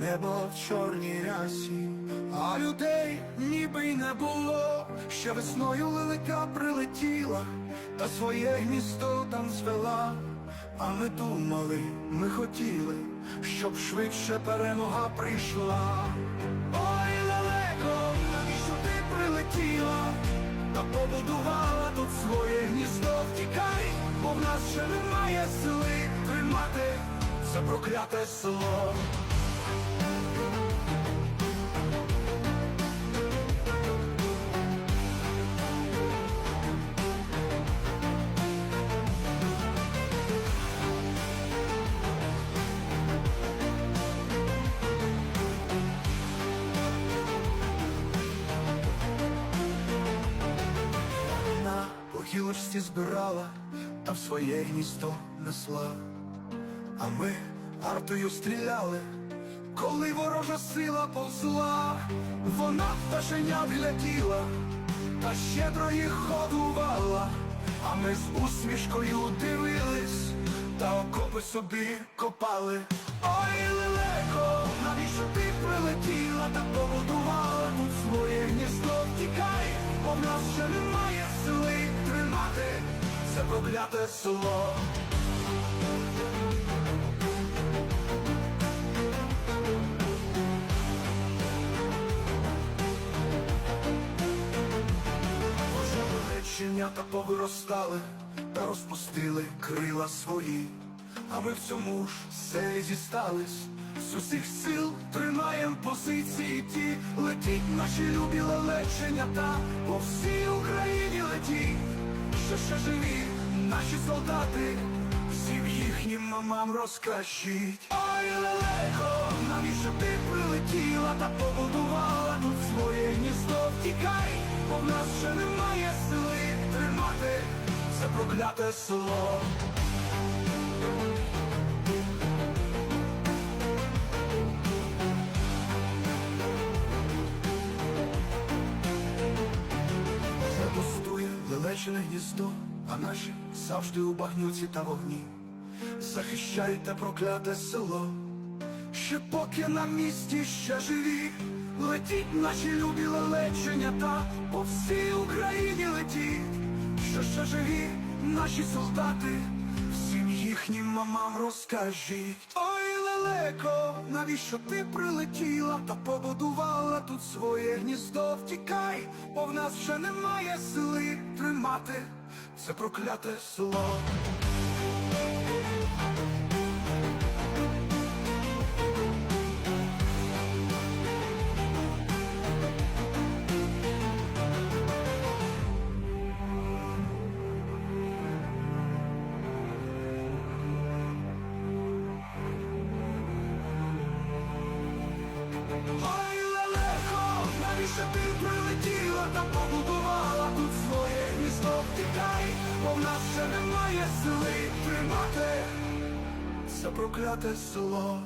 небо в чорній рясі, а людей ніби й не було. Ще весною лелека прилетіла, та своє гніздо там звела. А ми думали, ми хотіли, щоб швидше перемога прийшла. Ой, лелеко, навіщо ти прилетіла? Та побудувала тут своє гніздо, втікай, бо в нас ще немає сили тримати це прокляте село. Похилочці збирала, та в своє гніздо несла. А ми артою стріляли, коли ворожа сила повзла, вона пташенят гляділа, та щедро їх годувала, а ми з усмішкою дивились, та окопи собі копали. Ой, лелеко, навіщо ти прилетіла та побудувала тут своє гніздо? Втікай, бо в нас ще немає сили тримати це прокляте село. Реченята повиростали та розпустили крила свої, а ми в цьому ж все зістались. З усіх сил тримаєм позиції ті, летіть наші любі лелеченята, по всій Україні летіть, що ще живі наші солдати, всім їхнім мамам розкажіть. Ой, лелеко, навіщо ти прилетіла та побудувала тут своє гніздо? Втікай, бо в нас ще немає сили тримати це прокляте село. Це пустує лелечене гніздо, а наші завжди у багнюці та вогні. Захищайте прокляте село, ще поки на місці ще живі, летіть наші любі лелеченята, по всій Україні летіть, що ще живі наші солдати, всім їхнім мамам розкажіть. Ой, лелеко, навіщо ти прилетіла та побудувала тут своє гніздо? Втікай, бо в нас вже немає сили тримати це прокляте село. Прилетіла побудувала тут своє місто в Китай, бо в нас ще немає сили тримати це прокляте село.